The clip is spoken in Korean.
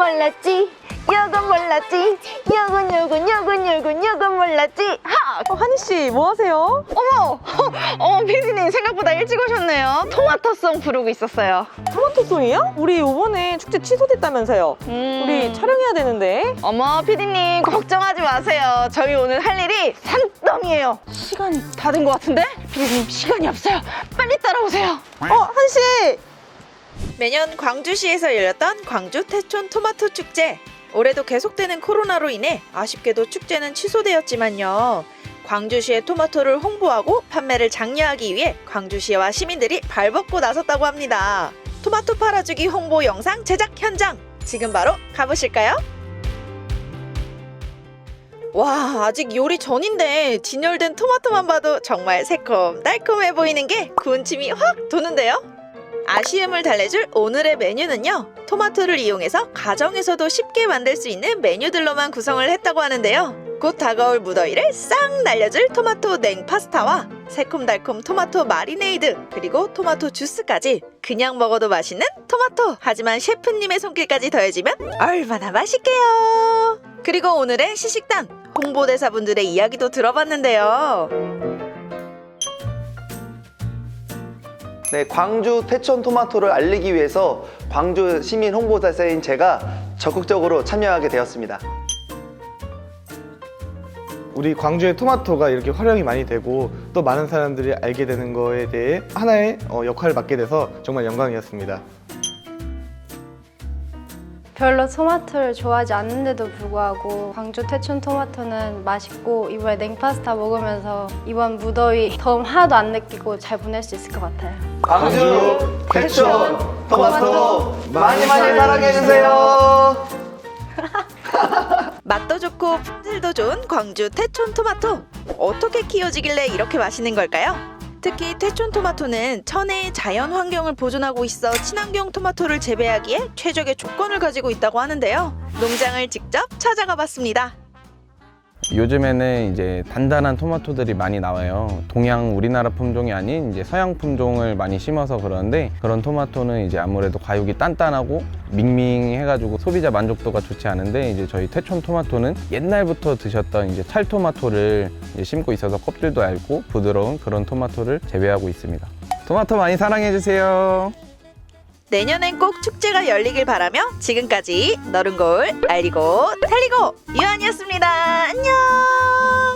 몰랐지 요건 몰랐지 요건 요건 요건 요건 요건 몰랐지 하! 어, 한희 씨, 뭐 하세요? 어머! 어, 피디님 생각보다 일찍 오셨네요 토마토송 부르고 있었어요 토마토송이요? 우리 이번에 축제 취소됐다면서요. 음. 우리 촬영해야 되는데. 어머 피디님 걱정하지 마세요 저희 오늘 할 일이 산더미예요 시간이 다 된 것 같은데? 피디님 시간이 없어요 빨리 따라오세요 어, 한희 씨! 매년 광주시에서 열렸던 광주 태촌 토마토 축제. 올해도 계속되는 코로나로 인해 아쉽게도 축제는 취소되었지만요. 광주시의 토마토를 홍보하고 판매를 장려하기 위해 광주시와 시민들이 발벗고 나섰다고 합니다. 토마토 팔아주기 홍보 영상 제작 현장 지금 바로 가보실까요? 와 아직 요리 전인데 진열된 토마토만 봐도 정말 새콤달콤해 보이는 게 군침이 확 도는데요. 아쉬움을 달래줄 오늘의 메뉴는요. 토마토를 이용해서 가정에서도 쉽게 만들 수 있는 메뉴들로만 구성을 했다고 하는데요. 곧 다가올 무더위를 싹 날려줄 토마토 냉 파스타와 새콤달콤 토마토 마리네이드 그리고 토마토 주스까지 그냥 먹어도 맛있는 토마토 하지만 셰프님의 손길까지 더해지면 얼마나 맛있게요. 그리고 오늘의 시식단 홍보대사분들의 이야기도 들어봤는데요. 네, 광주 태촌 토마토를 알리기 위해서 광주 시민 홍보대사인 제가 적극적으로 참여하게 되었습니다. 우리 광주의 토마토가 이렇게 활용이 많이 되고 또 많은 사람들이 알게 되는 거에 대해 하나의 어, 역할을 맡게 돼서 정말 영광이었습니다. 별로 토마토를 좋아하지 않는데도 불구하고 광주 태촌 토마토는 맛있고 이번에 냉파스타 먹으면서 이번 무더위 더움 하나도 안 느끼고 잘 보낼 수 있을 것 같아요. 광주 태촌 토마토 많이 많이 사랑해 주세요. 맛도 좋고 품질도 좋은 광주 태촌 토마토. 어떻게 키워지길래 이렇게 맛있는 걸까요? 특히 태촌 토마토는 천혜의 자연 환경을 보존하고 있어 친환경 토마토를 재배하기에 최적의 조건을 가지고 있다고 하는데요. 농장을 직접 찾아가 봤습니다. 요즘에는 이제 단단한 토마토들이 많이 나와요. 동양 우리나라 품종이 아닌 이제 서양 품종을 많이 심어서 그러는데 그런 토마토는 이제 아무래도 과육이 단단하고 밍밍해가지고 소비자 만족도가 좋지 않은데 이제 저희 태촌 토마토는 옛날부터 드셨던 이제 찰 토마토를 이제 심고 있어서 껍질도 얇고 부드러운 그런 토마토를 재배하고 있습니다. 토마토 많이 사랑해 주세요. 내년엔 꼭 축제가 열리길 바라며 지금까지 너른 거울 알리고 달리고 유한이었습니다. 안녕.